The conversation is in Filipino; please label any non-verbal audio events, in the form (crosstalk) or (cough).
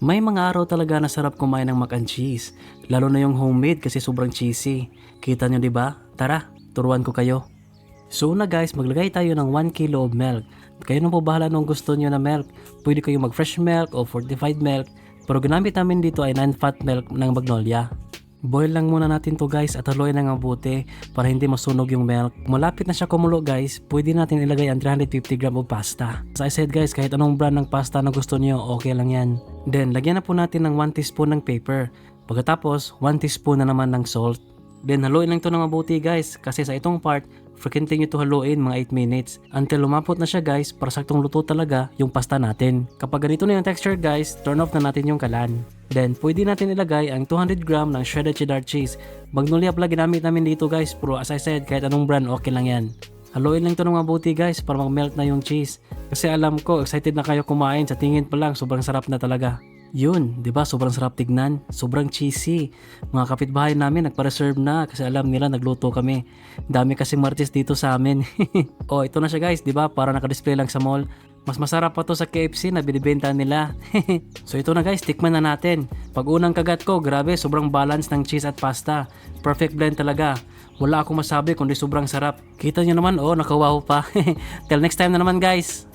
May mga araw talaga na sarap kumain ng mac and cheese. Lalo na yung homemade kasi sobrang cheesy. Kita nyo ba? Tara, turuan ko kayo. So una guys, maglagay tayo ng 1 kilo of milk. Kayo na po bahala nung gusto nyo na milk. Pwede kayo mag fresh milk o fortified milk. Pero ginamit namin dito ay non-fat milk ng Magnolia. Boil lang muna natin to guys at haluin ng mabuti para hindi masunog yung milk. Malapit na siya kumulo guys, pwede natin ilagay ang 350 gram of pasta. As I said guys, kahit anong brand ng pasta na gusto niyo, okay lang yan. Then, lagyan na po natin ng 1 teaspoon ng paper. Pagkatapos, 1 teaspoon na naman ng salt. Then, haluin lang to ng mabuti guys kasi sa itong part, frequenting nyo to haluin mga 8 minutes until lumapot na siya guys para saktong luto talaga yung pasta natin. Kapag ganito na yung texture guys, turn off na natin yung kalan. Then, pwede natin ilagay ang 200 gram ng shredded cheddar cheese. Magnolia pala ginamit namin dito guys, pero as I said, kahit anong brand, okay lang yan. Haluin lang to ng mabuti guys para mag-melt na yung cheese. Kasi alam ko, excited na kayo kumain. Sa tingin pa lang, sobrang sarap na talaga. Yun, 'di ba? Sobrang sarap tignan, sobrang cheesy. Mga kapitbahay namin nagpa-reserve na kasi alam nila nagluto kami. Dami kasi martis dito sa amin. (laughs) oh, ito na siya guys, 'di ba? Para naka-display lang sa mall. Mas masarap pa to sa KFC na binibenta nila. (laughs) so ito na guys, tikman na natin. Pag unang kagat ko, grabe, sobrang balance ng cheese at pasta. Perfect blend talaga. Wala akong masabi kundi sobrang sarap. Kita nyo naman, oh, nakawaw pa. (laughs) Till next time na naman guys.